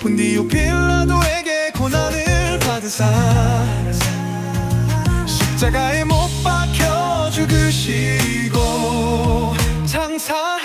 본디오 빌라도에게 고난을 받으사 십자가에 못 박혀 죽으시고 장사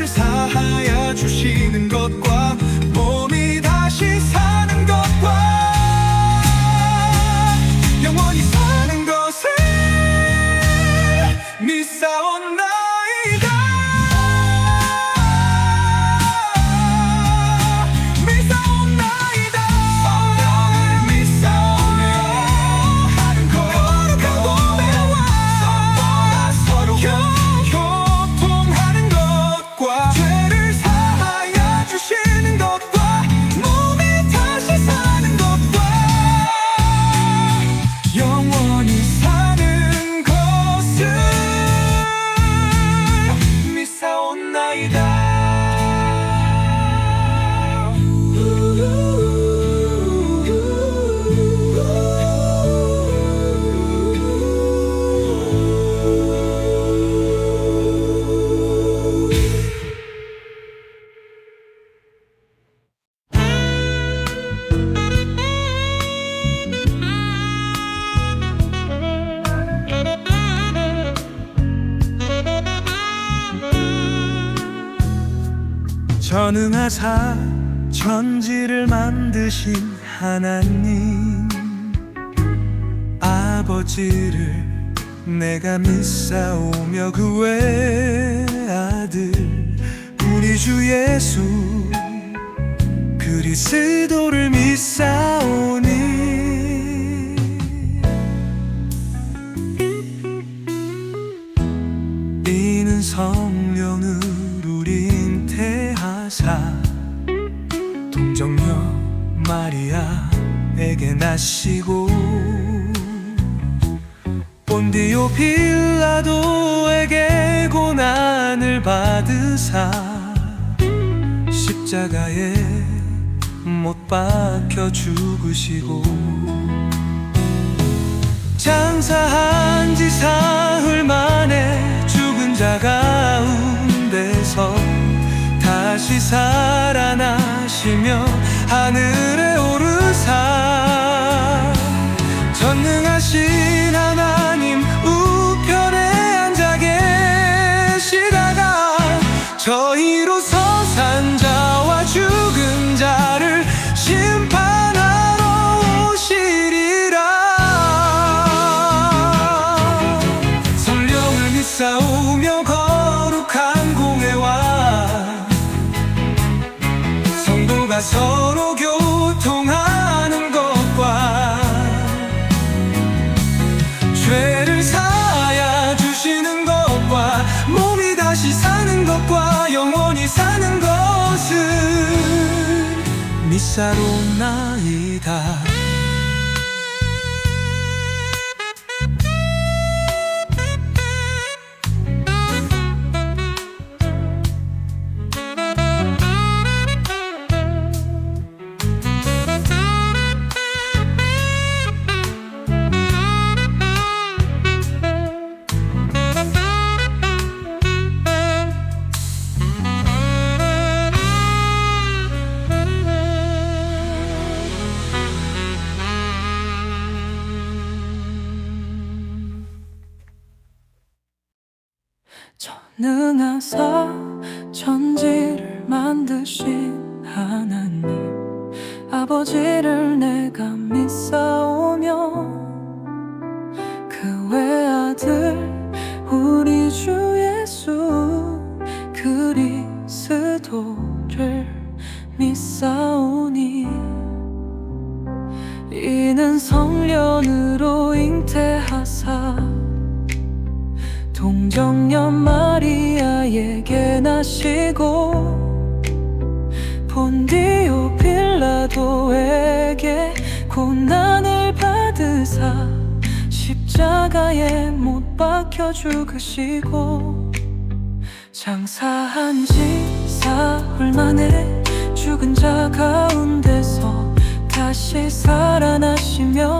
죄를 사하여 주시는 것과 몸이 다시 사는 것과 전능하사 천지를 만드신 하나님 아버지를 내가 믿사오며 그 외 아들 우리 주 예수 그리스도를 믿사오 마리아에게 나시고. 본디오 빌라도에게 고난을 받으사 십자가에 못 박혀 죽으시고. 장사한 지 사흘 만에 죽은 자 가운데서 다시 살아나시며 하늘에 오르사 전능하신 하나님 서로 교통하는 것과 죄를 사하여 주시는 것과 몸이 다시 사는 것과 영원히 사는 것을 믿사옵나이다 전능하사 천지를 만드신 하나님 아버지를 내가 믿사오며 그 외아들 우리 주 예수 그리스도를 믿사오 나시고 본디오 빌라도에게 고난을 받으사 십자가에 못 박혀 죽으시고 장사한 지 사흘 만에 죽은 자 가운데서 다시 살아나시며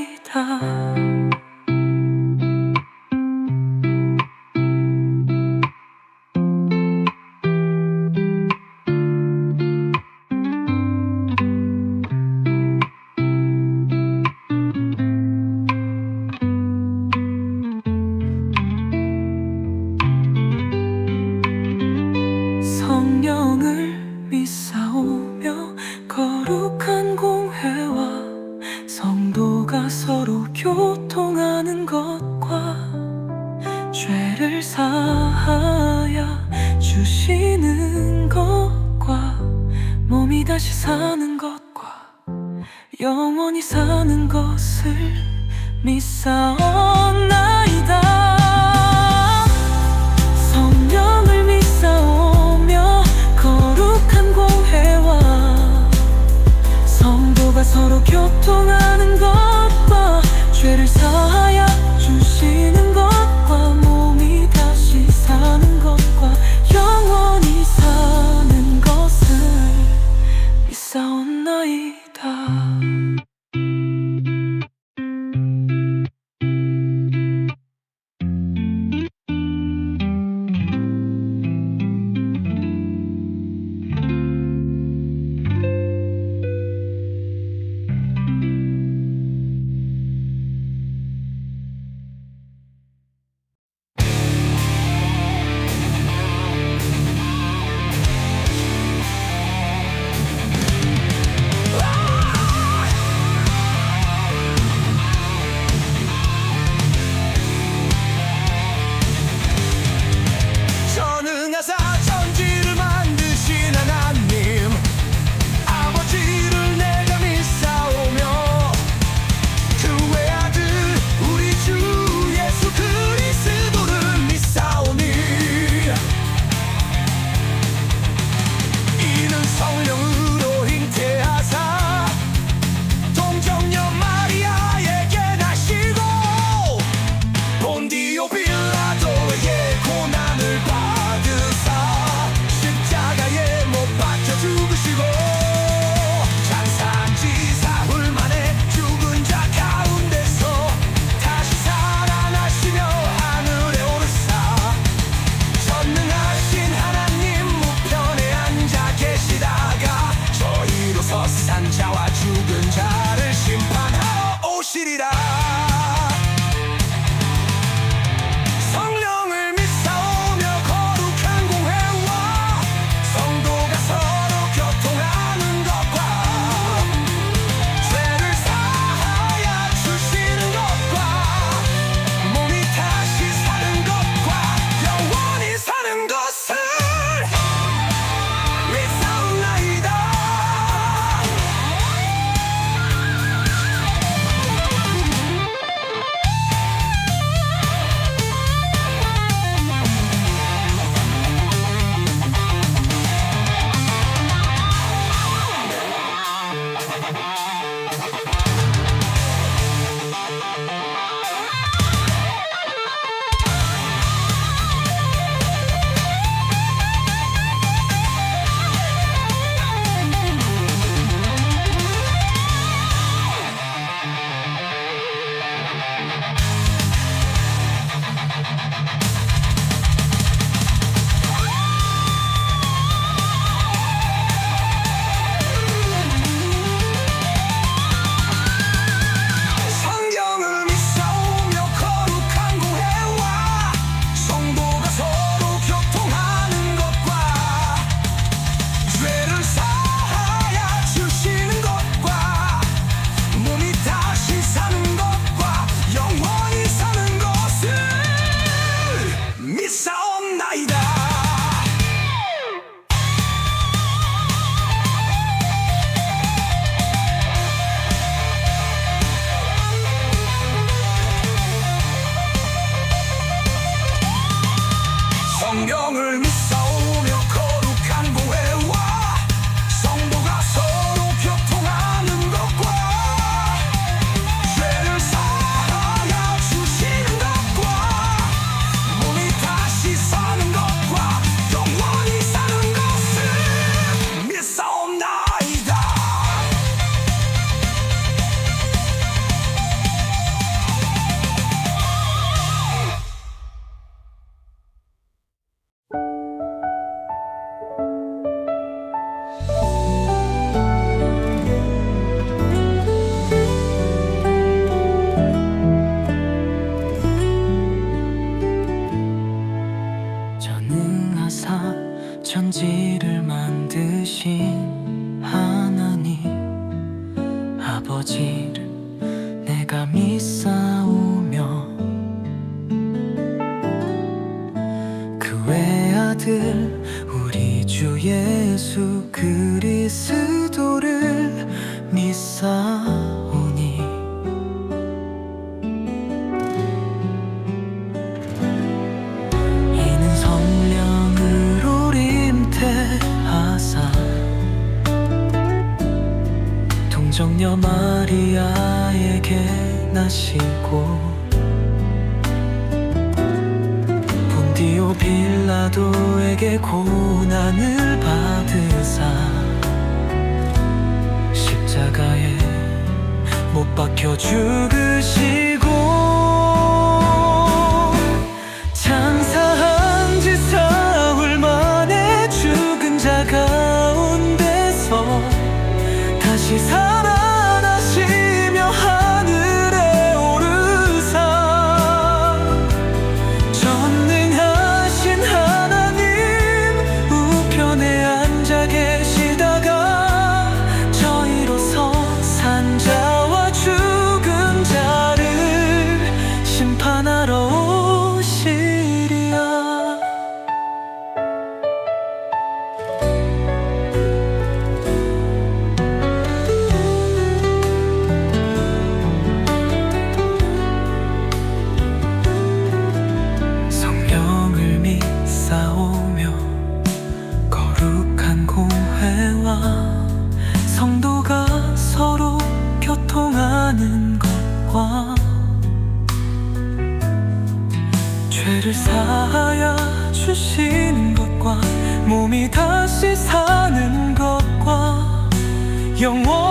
주 예수 그리스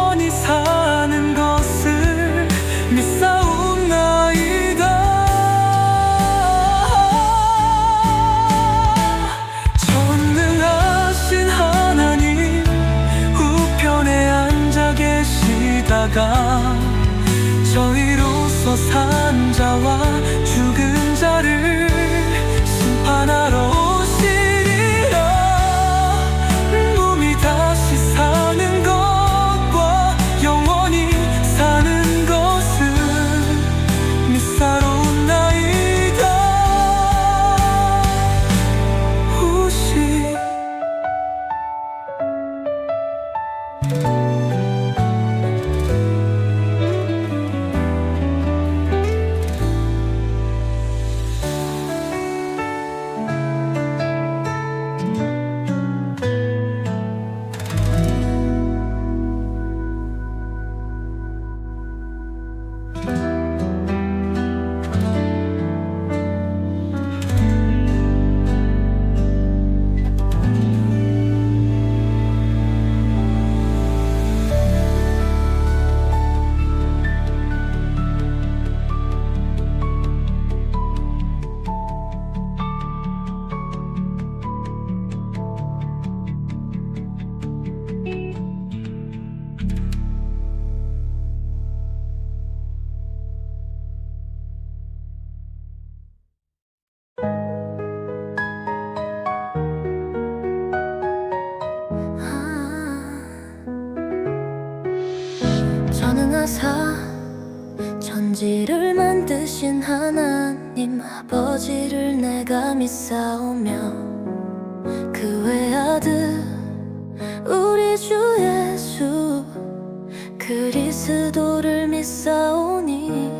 영원히 사는 것. 만드신 하나님 아버지를 내가 믿사오며 그 외아들 우리 주 예수 그리스도를 믿사오니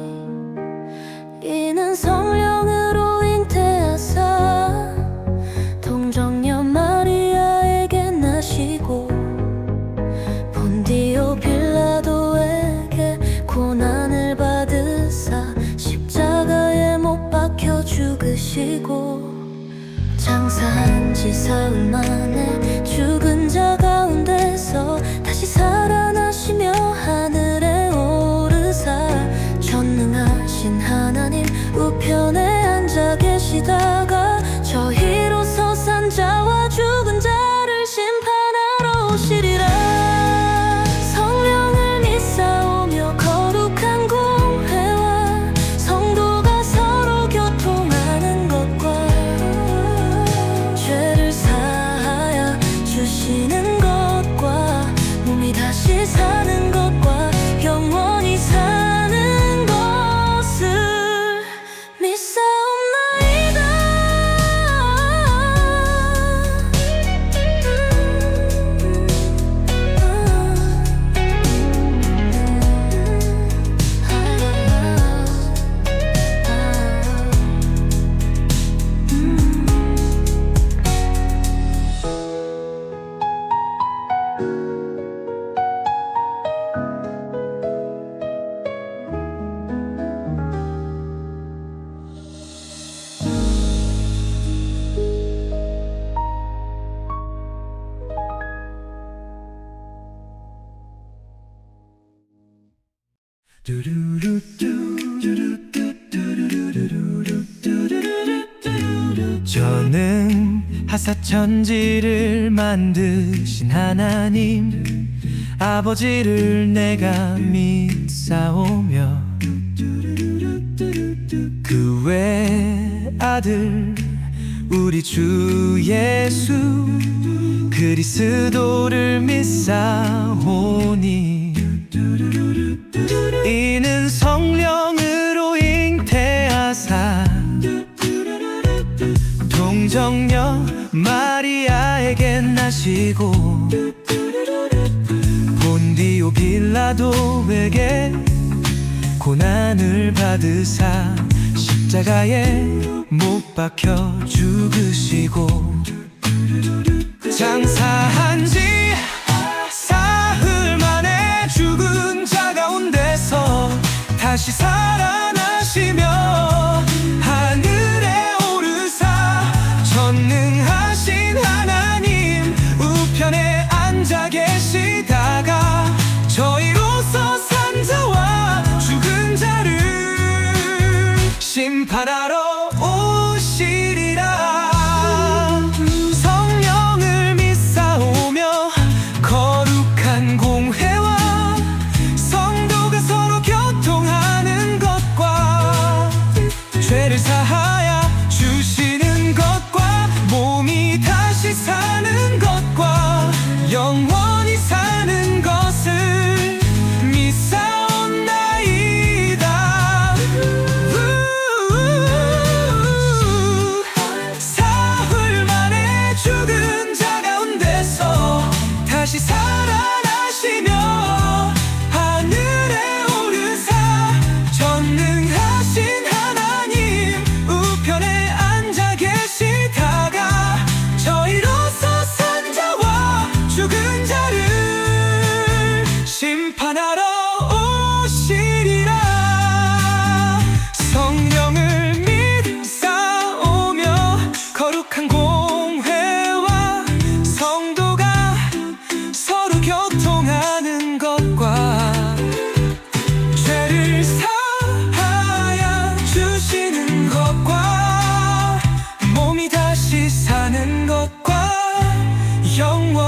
지고 장사한 지 사흘 만에 저는 하사천지를 만드신 하나님 아버지를 내가 믿사오며 그 외 아들 우리 주 예수 그리스도를 믿사오니 동정녀 마리아에게 나시고 본디오 빌라도에게 고난을 받으사 십자가에 못 박혀 죽으시고 장사한 지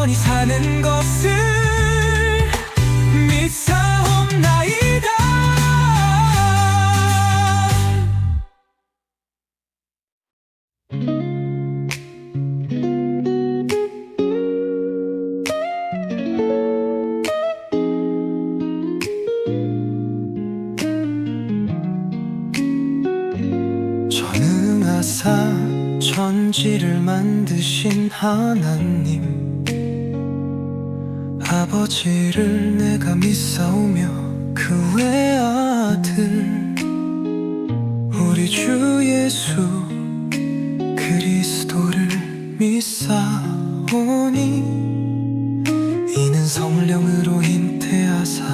영원히 사는 것을 믿사옵나이다. 전능하사 천지를 만드신 하나님 아버지를 내가 믿사오며 그 외 아들. 우리 주 예수 그리스도를 믿사오니 이는 성령으로 잉태하사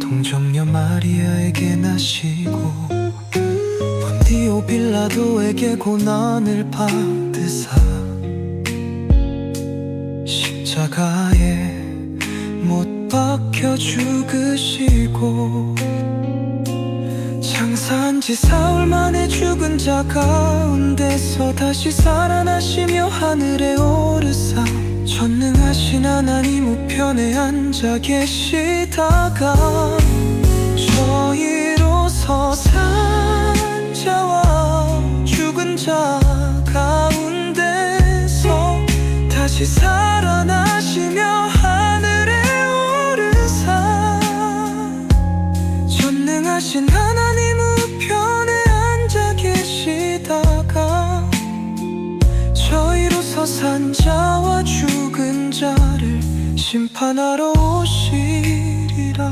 동정녀 마리아에게 나시고 본디오 빌라도에게 고난을 받으사 십자가에 못 박혀 죽으시고 장사한 지 사흘 만에 죽은 자 가운데서 다시 살아나시며 하늘에 오르사 전능하신 하나님 우편에 앉아 계시다가 저희로서 산 자와 죽은 자 가운데서 다시 살아나시 환자와 죽은 자를 심판하러 오시리라.